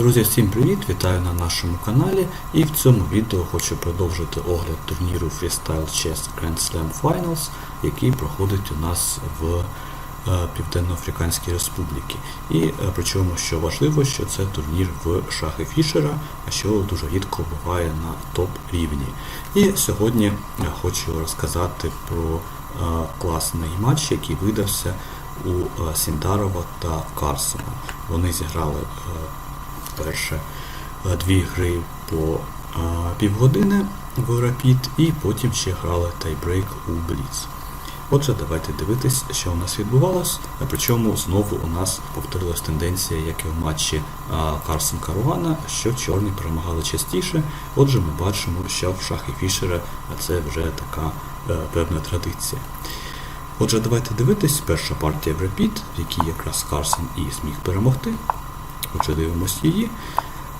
Друзі, всім привіт! Вітаю на нашому каналі і в цьому відео хочу продовжити огляд турніру Freestyle Chess Grand Slam Finals, який проходить у нас в е, Південно-Африканській Республіці. І е, причому, що важливо, що це турнір в шахи Фішера, що дуже рідко буває на топ рівні. І сьогодні хочу розказати про е, класний матч, який видався у Сіндарова та Карсона. Вони зіграли перше е, дві гри по е, півгодини в Rapid і потім ще грали тайбрейк у Blitz. Отже, давайте дивитись, що у нас відбувалось. Причому знову у нас повторилась тенденція, як і в матчі Карсон Каругана, що чорні перемагали частіше. Отже, ми бачимо, що в шахи Фішера це вже така е, певна традиція. Отже, давайте дивитись. Перша партія в Rapid, в якій якраз Карсон і зміг перемогти. Отже, дивимось її.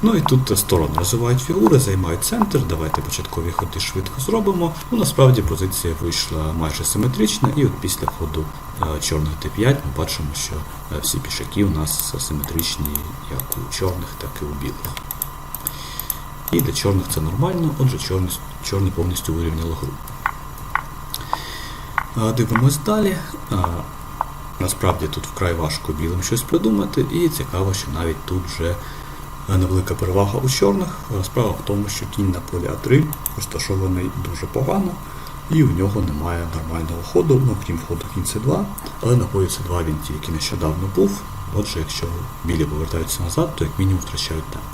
Ну і тут сторони розвивають фігури, займають центр. Давайте початкові ходи швидко зробимо. Ну, насправді позиція вийшла майже симетрична, і от після ходу е, чорних Т5 ми бачимо, що е, всі пішаки у нас симетричні як у чорних, так і у білих. І для чорних це нормально, отже, чорні, чорні повністю вирівняли гру. Е, Дивимось далі. Е, Насправді тут вкрай важко білим щось придумати, і цікаво, що навіть тут вже невелика перевага у чорних. Справа в тому, що кінь на полі А3 розташований дуже погано, і у нього немає нормального ходу, ну крім ходу кінь С2, але на полі С2 він тільки нещодавно був. Отже, якщо білі повертаються назад, то як мінімум втрачають темп.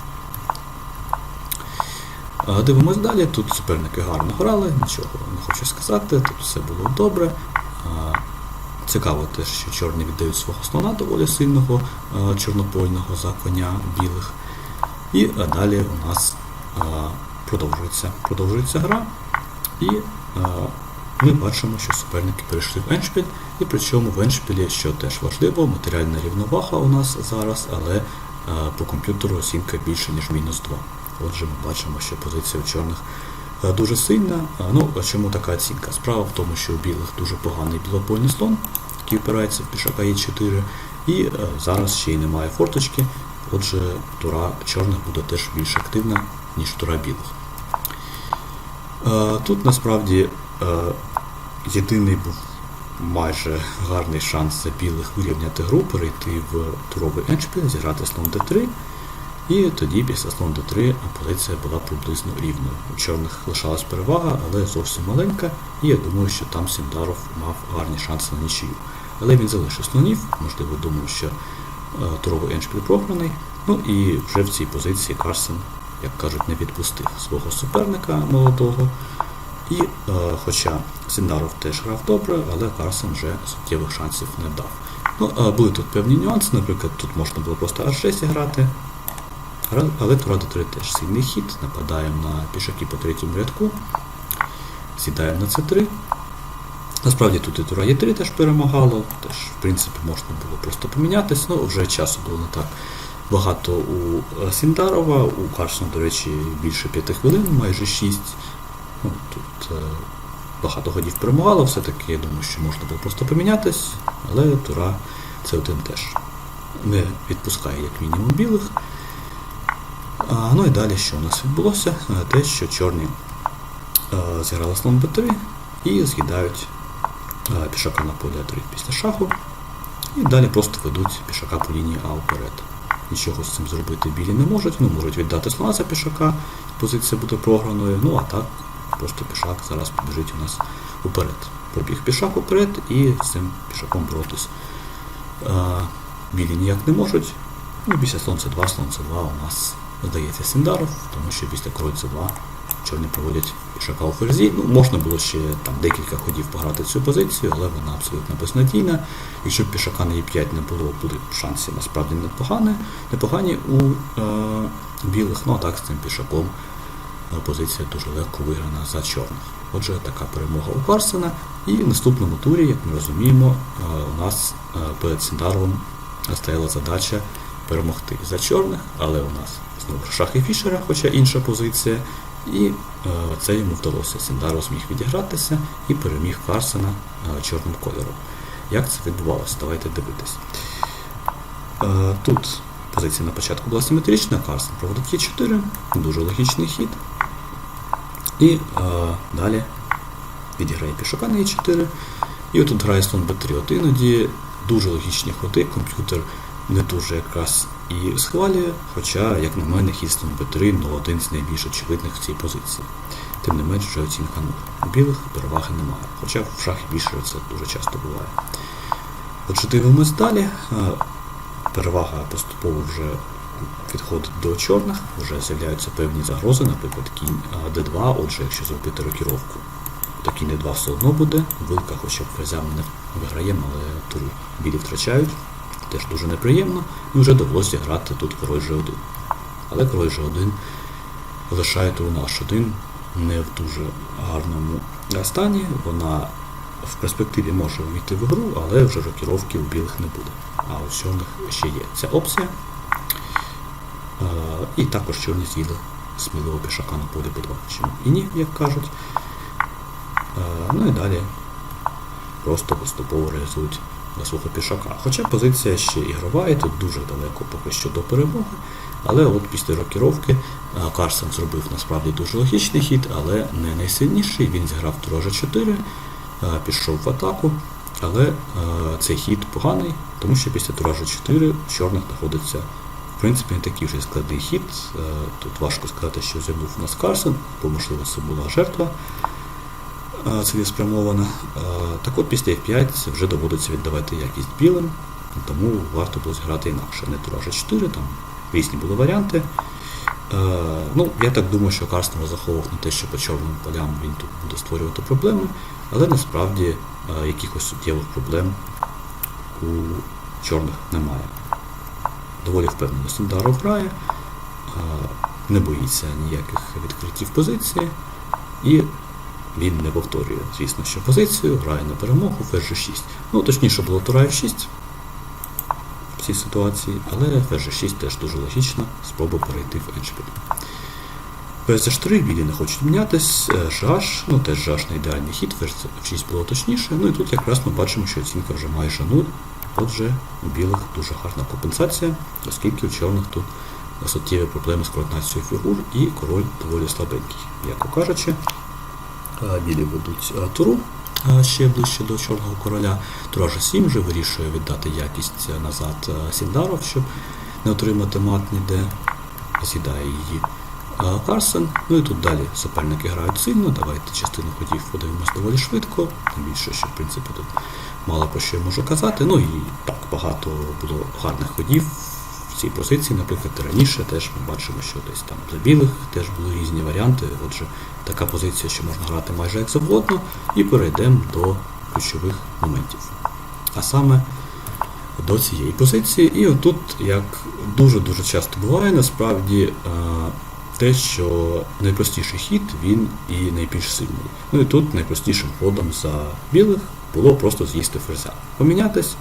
Дивимось далі. Тут суперники гарно грали, нічого не хочу сказати, тут все було добре. Цікаво те, що чорні віддають свого слона доволі сильного чорнопольного за коня білих. І далі у нас продовжується, продовжується гра. І ми бачимо, що суперники перейшли в Еншпіль, і причому в Еншпілі, що теж важливо, матеріальна рівновага у нас зараз, але по комп'ютеру оцінка більше, ніж мінус 2. Отже, ми бачимо, що позиція у чорних дуже сильна. Ну, а чому така оцінка? Справа в тому, що у білих дуже поганий білопольний слон, який впирається в пішака Е4, і зараз ще й немає форточки. Отже, тура чорних буде теж більш активна, ніж тура білих. Е, Тут насправді е, єдиний був майже гарний шанс за білих вирівняти гру, перейти в туровий еншпіль, зіграти слон d3. І тоді після слон d3 позиція була приблизно рівною. У чорних лишалась перевага, але зовсім маленька, і я думаю, що там Сіндаров мав гарні шанси на нічию. Але він залишив слонів, можливо, думаю, що туровий еншпіль програний. Ну і вже в цій позиції Карсен, як кажуть, не відпустив свого суперника молодого. І е, хоча Сіндаров теж грав добре, але Карсен вже суттєвих шансів не дав. Ну, е, Були тут певні нюанси, наприклад, тут можна було просто H6 грати, але Тура Д3 теж сильний хід, нападаємо на пішаки по третьому рядку, сідаємо на С3. Насправді тут і Тура Е3 теж перемагало, теж, в принципі, можна було просто помінятися, ну вже часу було не так багато у Сіндарова, у Карсона, до речі, більше 5 хвилин, майже 6. Ну, Тут е, багато ходів перемагало, все-таки я думаю, що можна було просто помінятись, але Тура це один теж не відпускає як мінімум білих. Ну і далі що у нас відбулося? Те, що чорні е, зіграли слон Б3 і з'їдають е, пішака на полі А3 після шаху. І далі просто ведуть пішака по лінії А вперед. Нічого з цим зробити білі не можуть, ну можуть віддати слона за пішака, позиція буде програною, ну а так просто пішак зараз побіжить у нас уперед. Пробіг пішак уперед і з цим пішаком боротись білі ніяк не можуть. Ну, після слон С2, слон С2 у нас здається Сіндаров, тому що після С2 чорні проводять пішака у ферзі. Ну, можна було ще там декілька ходів пограти цю позицію, але вона абсолютно безнадійна. Якщо б пішака на Е5 не було, були б шанси насправді непогані, непогані у е, білих. Ну а так з цим пішаком е, позиція дуже легко виграна за чорних. Отже, така перемога у Карсена. І в наступному турі, як ми розуміємо, е, у нас е, перед Сіндаровим стояла задача перемогти за чорних, але у нас шахи Фішера, хоча інша позиція. І е, це йому вдалося. Сіндаров зміг відігратися і переміг Карсена е, чорним кольором. Як це відбувалося? Давайте дивитись. Е, тут позиція на початку була симетрична, Карсен проводить Е4, дуже логічний хід. І е, далі відіграє пішака на Е4. І отут грає слон Б3. От іноді дуже логічні ходи, комп'ютер не дуже якраз і схвалює, хоча, як на мене, хід слон Б3 ну, один з найбільш очевидних в цій позиції. Тим не менш, вже оцінка 0. У білих переваги немає. Хоча в шахі більше це дуже часто буває. Отже, дивимось далі. Перевага поступово вже відходить до чорних, вже з'являються певні загрози, наприклад, кінь d2, отже, якщо зробити рокіровку, то кінь d2 все одно буде, вилка хоча б ферзями не виграємо, але туру білі втрачають, теж дуже неприємно, і вже довелося грати тут король g1. Але король g1 лишає туру на h1 не в дуже гарному стані, вона в перспективі може увійти в гру, але вже рокіровки у білих не буде. А у чорних ще є ця опція. І також чорні з'їли сміливо пішака на полі Б2. Чому і ні, як кажуть. Ну і далі просто поступово реалізують свого пішака. Хоча позиція ще ігрова, і тут дуже далеко поки що до перемоги. Але от після рокіровки Карсен зробив насправді дуже логічний хід, але не найсильніший. Він зіграв тура 4, пішов в атаку. Але цей хід поганий, тому що після тура G4 у чорних знаходиться в принципі не такий вже складний хід. Тут важко сказати, що зігнув у нас Карсен, бо можливо це була жертва цілеспрямована. Так от після F5 вже доводиться віддавати якість білим, тому варто було зіграти інакше. Не тура G4, там різні були варіанти. Ну, Я так думаю, що Карсен розраховував на те, що по чорним полям він тут буде створювати проблеми, але насправді якихось суттєвих проблем у чорних немає. Доволі впевнено Сендаров грає, не боїться ніяких відкриттів позиції, і він не повторює, звісно, що позицію, грає на перемогу, ферзь 6. Ну, точніше було тура F6 в цій ситуації, але ферзь 6 теж дуже логічна, спроба перейти в еншпіль. Ферзь 4 білі не хочуть мінятись, е, жаш, ну теж жаш не ідеальний хід, ферзь F6 було точніше. Ну і тут якраз ми бачимо, що оцінка вже майже 0. Отже, у білих дуже гарна компенсація, оскільки у чорних тут суттєві проблеми з координацією фігур і король доволі слабенький. Як кажучи, е, білі ведуть е, туру ще ближче до чорного короля. Тура G7 вже вирішує віддати якість е, назад е, Сіндаров, щоб не отримати мат ніде. З'їдає її Карсен. Ну і тут далі суперники грають сильно. Давайте частину ходів подивимось доволі швидко. Тим більше, що в принципі тут мало про що я можу казати. Ну і так багато було гарних ходів цій позиції. Наприклад, раніше теж ми бачимо, що десь там для білих теж були різні варіанти. Отже, така позиція, що можна грати майже як завгодно, і перейдемо до ключових моментів. А саме до цієї позиції. І отут, як дуже-дуже часто буває, насправді е, те, що найпростіший хід, він і найбільш сильний. Ну і тут найпростішим ходом за білих було просто з'їсти ферзя. Помінятись.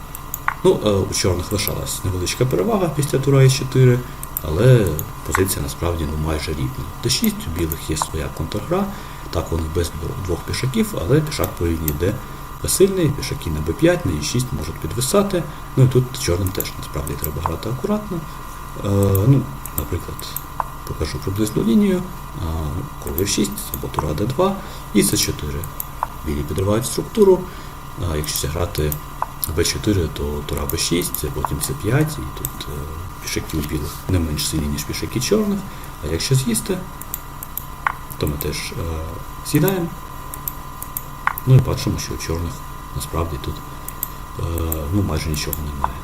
Ну, е, у чорних лишалась невеличка перевага після тура Е4, але позиція насправді ну, майже рівна. Д6 у білих є своя контргра, так вони без двох пішаків, але пішак по йде сильний, пішаки на b5, на e6 можуть підвисати. Ну і тут чорним теж насправді треба грати акуратно. Е, ну, Наприклад, покажу приблизну лінію, король f6 або тура d2 і c4. Білі підривають структуру. А якщо зіграти b4, то тура b6, потім c5, і тут е, пішаки у білих не менш сильні, ніж пішаки чорних. А якщо з'їсти, то ми теж е, з'їдаємо. Ну і бачимо, що у чорних насправді тут е, ну, майже нічого немає.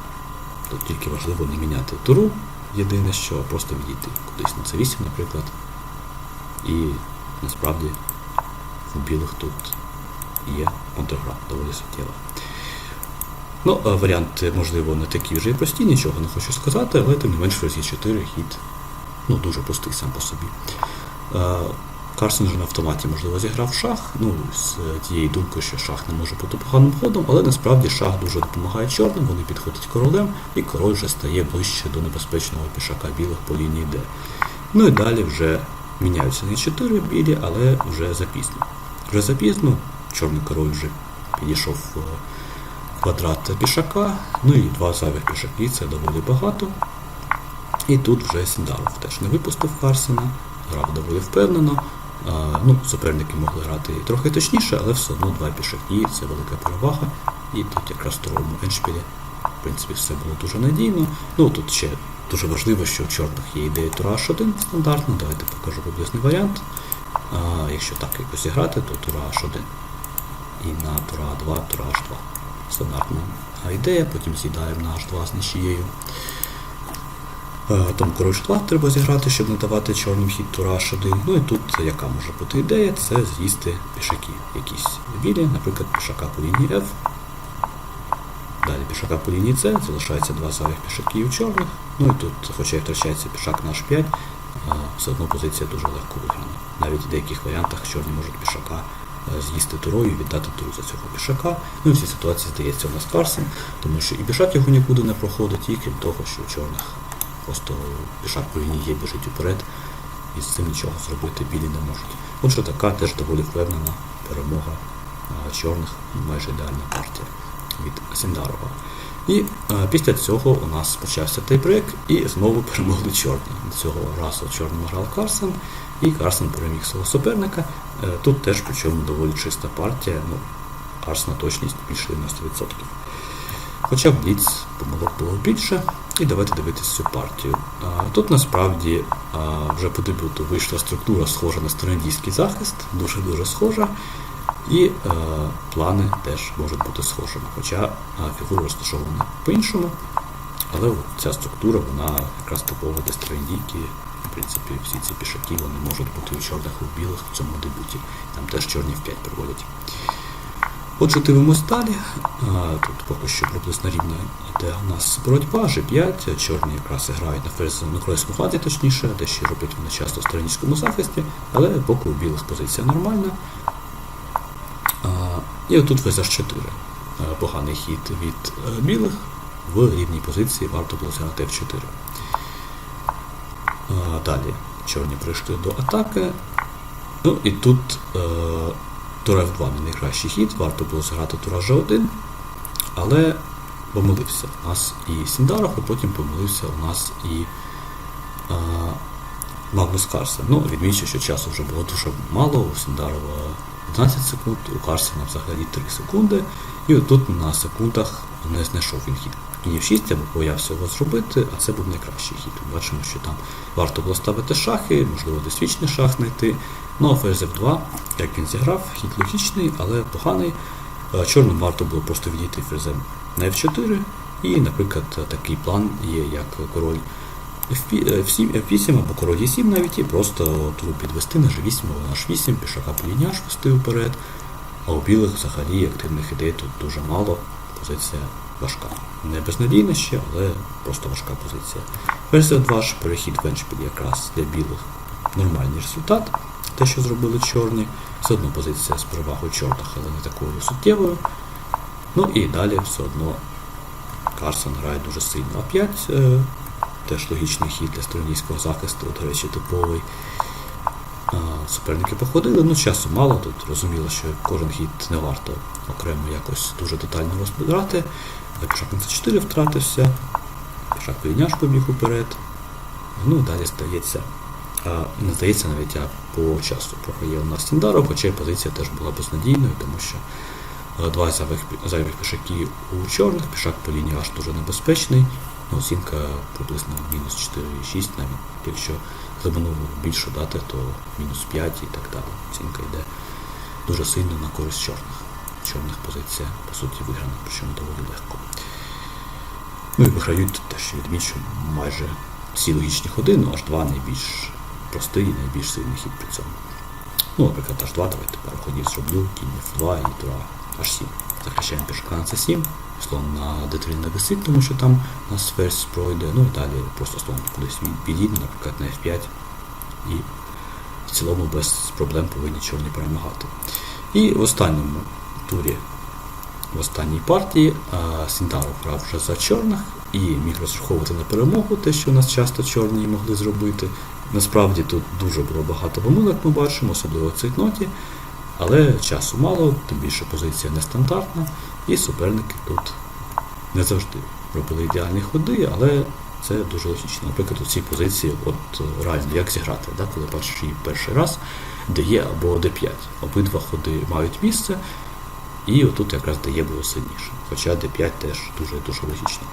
Тут тільки важливо не міняти туру, єдине, що просто відійти кудись на C8, наприклад. І насправді у білих тут є контргра доволі суттєва. Ну, е, варіанти, можливо, не такі вже і прості, нічого не хочу сказати, але тим не менш ферзь 4 хід ну, дуже простий сам по собі. Е, Карсен же на автоматі, можливо, зіграв шах, ну, з тією думкою, що шах не може бути поганим ходом, але насправді шах дуже допомагає чорним, вони підходять королем, і король вже стає ближче до небезпечного пішака білих по лінії Д. Ну і далі вже міняються не 4 білі, але вже запізно. Вже запізно, чорний король вже підійшов в квадрат пішака, ну і два зайвих пішаки це доволі багато. І тут вже Сіндаров теж не випустив Карсена, грав доволі впевнено. А, ну, суперники могли грати трохи точніше, але все одно два пішаки це велика перевага. І тут якраз в другому еншпілі, в принципі, все було дуже надійно. Ну тут ще дуже важливо, що у чорних є ідея тура H1 стандартна. Давайте покажу приблизний варіант. А, якщо так якось зіграти, то тура H1. І на тура 2, тура H2. Стандартна ідея, потім з'їдаємо на H2 з нічією. Е, Тому король 2 треба зіграти, щоб не давати чорним хід тура H1. Ну і тут яка може бути ідея, це з'їсти пішаки якісь білі, наприклад, пішака по лінії F. Далі пішака по лінії С, залишається два зайвих пішаки у чорних. Ну і тут, хоча і втрачається пішак на H5, все одно позиція дуже легко виграна. Навіть в деяких варіантах чорні можуть пішака е, з'їсти турою віддати туру за цього пішака. Ну і в цій ситуації здається у нас Карсен, тому що і пішак його нікуди не проходить, і крім того, що у чорних просто пішак по лінії є біжить уперед, і з цим нічого зробити білі не можуть. Отже, така теж доволі впевнена перемога а, чорних, майже ідеальна партія від Сіндарова. І е, після цього у нас почався тайбрек і знову перемогли чорні. Цього разу чорним грав Карсен, і Карсен переміг свого суперника. Е, тут теж причому доволі чиста партія. Ну, Карсена точність більше 90%. Хоча в Бліц помилок було більше. І давайте дивитися цю партію. Тут насправді вже по дебюту вийшла структура схожа на сторіндійський захист, дуже-дуже схожа. І е, плани теж можуть бути схожими. Хоча фігури розташовані по-іншому. Але ця структура, вона якраз типова для стрендійки. В принципі, всі ці пішаки вони можуть бути у чорних і у білих в цьому дебюті. Там теж чорні в 5 проводять. Отже, дивимось далі. Тут поки що приблизно рівно йде у нас боротьба, G5. Чорні якраз грають на ферзі на крайському фланзі, точніше, те, що роблять вони часто в сторінському захисті, але боку у білих позиція нормальна. І отут ферзь 4. Поганий хід від е, білих. В рівній позиції варто було зіграти F4. Далі чорні прийшли до атаки. Ну і тут е, тура F2 не найкращий хід, варто було зіграти тура G1, але помилився у нас і Сіндаров, а потім помилився у нас і е, Магнус Карсен. Ну, відмічу, що часу вже було дуже мало, у Сіндарова 15 секунд, у Карсена взагалі 3 секунди. І отут на секундах не знайшов він хід кінів 6, або боявся його зробити, а це був найкращий хід. Бачимо, що там варто було ставити шахи, можливо, десь шах знайти. Ну а ферзь F2, як він зіграв, хід логічний, але поганий. Е, Чорним варто було просто відійти ферзем на F4. І, наприклад, такий план є, як король F7, F8 або король E7 навіть і просто туру підвести на G8 або на H8, пішака по лінії H вести вперед. А у білих взагалі активних ідей тут дуже мало. Позиція важка. Не безнадійна ще, але просто важка позиція. Версія 2 ж перехід в еншпіль якраз для білих нормальний результат. Те, що зробили чорні. Все одно позиція з перевагою чорних, але не такою суттєвою. Ну і далі все одно Карсон грає дуже сильно. А5 е, теж логічний хід для сторонійського захисту, до речі, типовий. Суперники походили, ну часу мало, тут розуміло, що кожен хід не варто окремо якось дуже детально розбирати. Пішак на С4 втратився, пішак Піліняш побіг уперед. Ну далі здається, не здається навіть а по часу програє у нас Сіндаров, хоча й позиція теж була безнадійною, тому що два зайвих, зайвих пішаків у чорних, пішак по лінії аж дуже небезпечний. Ну, Оцінка приблизно мінус 4,6, навіть якщо глибину більше дати, то мінус 5 і так далі. Оцінка йде дуже сильно на користь чорних. Чорних позиція, по суті, виграна, причому доволі легко. Ну і виграють теж відмічу майже всі логічні ходи, ну аж два найбільш простий і найбільш сильний хід при цьому. Ну, наприклад, аж 2 давайте пару ходів зроблю, кінь F2 і тура H7. Захищаємо пішка на C7, слон на D3 не висить, тому що там у нас ферзь пройде, ну і далі просто слон кудись підійде, наприклад, на F5 і в цілому без проблем повинні чорні перемагати. І в останньому турі, в останній партії, Сіндаров грав вже за чорних і міг розраховувати на перемогу, те, що у нас часто чорні могли зробити. Насправді тут дуже було багато помилок, ми бачимо, особливо в цій ноті. Але часу мало, тим більше позиція нестандартна, і суперники тут не завжди робили ідеальні ходи, але Це дуже логічно. Наприклад, у цій позиції, от е, реально, як зіграти, да, коли бачиш її перший раз, де є або d5. Обидва ходи мають місце, і отут якраз дає було сильніше. Хоча d5 теж дуже-дуже логічно.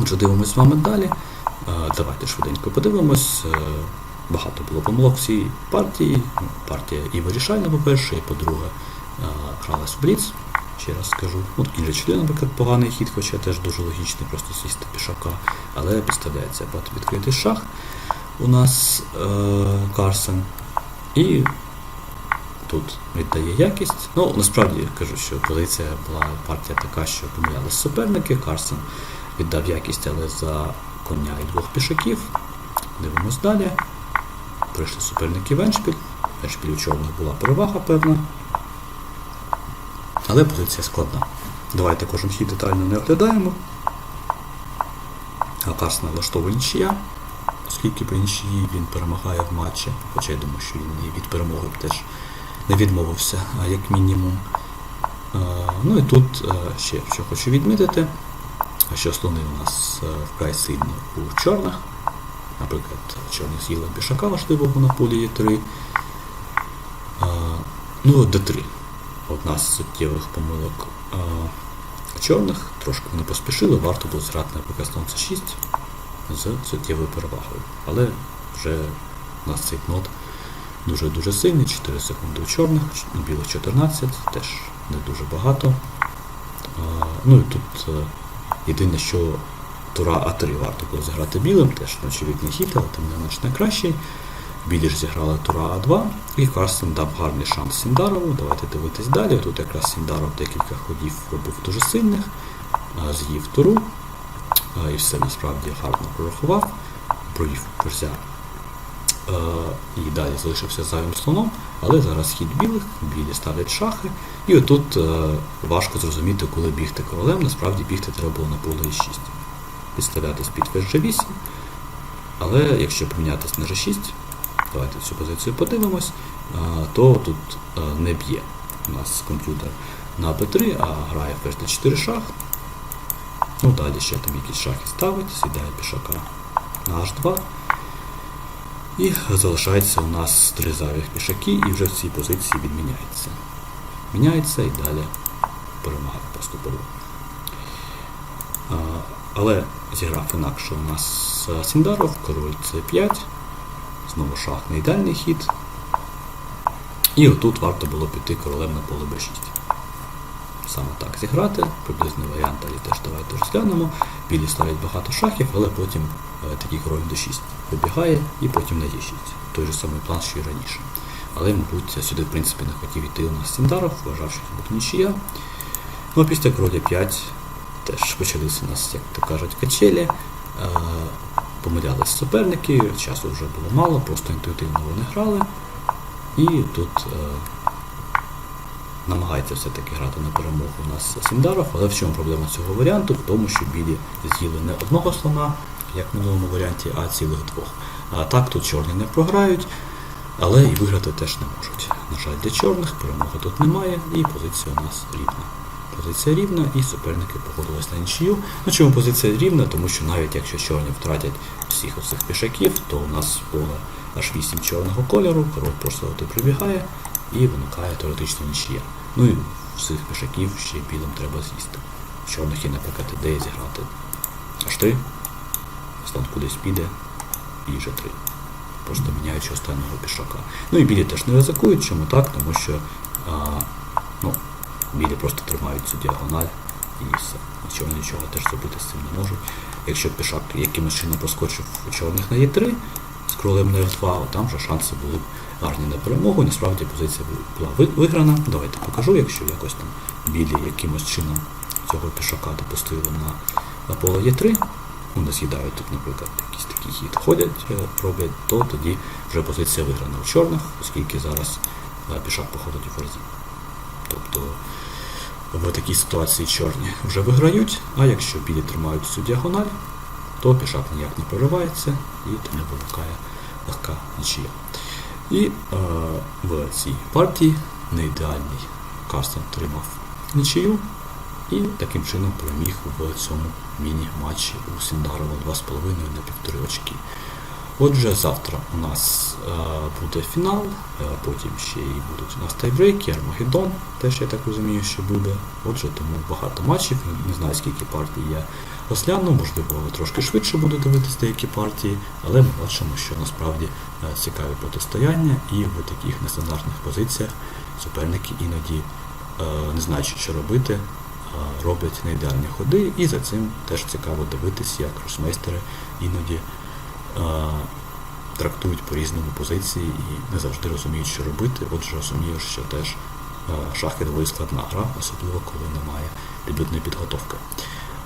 Отже, дивимось з вами далі. Е, Давайте швиденько подивимось. Багато було помилок в цій партії. Ну, Партія і вирішальна, по-перше, і по-друге, е, гралась в Бліц. Ще раз скажу. От кінь G4, наприклад, поганий хід, хоча теж дуже логічний, просто сісти пішака. Але підставляється відкритий шах. У нас е, Карсен. І тут віддає якість. Ну, насправді я кажу, що позиція була партія така, що помилялись суперники. Карсен віддав якість, але за коня і двох пішаків. Дивимось далі. Прийшли суперники в Еншпіль. В у чорних була перевага певна. Але позиція складна. Давайте кожен хід детально не оглядаємо. А Карсена влаштовує нічия, оскільки при нічиї він перемагає в матчі, хоча я думаю, що він від перемоги б теж не відмовився, а як мінімум. Ну і тут е, ще що хочу відмітити, що слони у нас е, вкрай сильні у чорних. Наприклад, чорні з'їли пішака важливого на полі Е3. А, Ну, d3. Одна з суттєвих помилок чорних. Трошки вони поспішили, варто було зграти, наприклад, слон c6 з суттєвою перевагою. Але вже у нас цей кнот дуже-дуже сильний, 4 секунди у чорних, у білих 14, теж не дуже багато. Ну і тут е, єдине, що Тура А3 варто було зіграти білим, теж очевидний хід, але тим не менш найкращий. Білі ж зіграли Тура А2 і Карсен дав гарний шанс Сіндарову. Давайте дивитись далі. Тут якраз Сіндаров декілька ходів робив дуже сильних, е, з'їв туру. Е, і все насправді гарно прорахував, провів перся. Е, і далі залишився зайвим слоном, але зараз хід білих, білі ставлять шахи. І отут важко зрозуміти, коли бігти королем, насправді бігти треба було на поле і 6 підставляти з-під FG8. Але якщо помінятись на G6, давайте цю позицію подивимось, то тут не б'є у нас комп'ютер на P3, а грає в 4 шах. Ну, Далі ще там якісь шахи ставить, сідає пішака на H2. І залишається у нас три зайвих пішаки, і вже в цій позиції відміняється. Міняється і далі перемагає поступово. Але зіграв інакше у нас е, Сіндаров, король c5, знову шах не ідеальний хід. І отут варто було піти королем на поле b6. Саме так зіграти, приблизний варіант, але теж давайте розглянемо. Білі ставлять багато шахів, але потім е, такий король d6 вибігає і потім на d6. Той же самий план, що і раніше. Але, мабуть, сюди в принципі не хотів йти у нас Сіндаров, вважав, що це буде нічия. Ну після короля 5 теж почалися у нас, як то кажуть, качелі. Е, Помилялись суперники, часу вже було мало, просто інтуїтивно вони грали. І тут е, намагається все-таки грати на перемогу у нас Сіндаров, але в чому проблема цього варіанту? В тому, що білі з'їли не одного слона, як в минулому варіанті, а цілих двох. А так тут чорні не програють, але і виграти теж не можуть. На жаль, для чорних перемоги тут немає, і позиція у нас рівна. Позиція рівна, і суперники погодились на нічию. Ну чому позиція рівна? Тому що навіть якщо чорні втратять всіх оцих пішаків, то у нас поле аж 8 чорного кольору, король просто туди прибігає і виникає теоретично нічия. Ну і всіх пішаків ще білим треба з'їсти. Чорних є, наприклад, ідея зіграти аж 3, слон кудись піде і G3. Просто міняючи останнього пішака. Ну і білі теж не ризикують. Чому так? Тому що а, ну, білі просто тримають цю діагональ і все. Чорні нічого теж зробити з цим не можуть. Якщо пішак якимось чином проскочив у чорних на Е3 з королем на F2, там вже шанси були гарні на перемогу. Насправді позиція була виграна. Давайте покажу, якщо якось там білі якимось чином цього пішака допустили на, поле Е3, ну, не з'їдають тут, наприклад, якийсь такий хід ходять, е, роблять, то тоді вже позиція виграна у чорних, оскільки зараз е, пішак походить у ферзі. Тобто в такій ситуації чорні вже виграють, а якщо білі тримають цю діагональ, то пішак ніяк не проривається і тому виникає легка нічия. І е, в цій партії неідеальний Карстен тримав нічию і таким чином переміг в цьому міні-матчі у Сіндарово 2,5 на півтори очки. Отже, завтра у нас е, буде фінал, е, потім ще й будуть у нас тайбрейки, Армагеддон, теж я так розумію, що буде. Отже, тому багато матчів, не знаю скільки партій я розгляну, можливо, трошки швидше буду дивитися деякі партії, але ми бачимо, що насправді е, цікаві протистояння і в таких нестандартних позиціях суперники іноді, не знаючи, що робити, роблять неідеальні ходи, і за цим теж цікаво дивитись, як росмейстери іноді трактують по-різному позиції і не завжди розуміють, що робити. Отже, розумієш, що теж шахи доволі складна гра, особливо коли немає дебютної підготовки.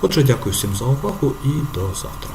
Отже, дякую всім за увагу і до завтра.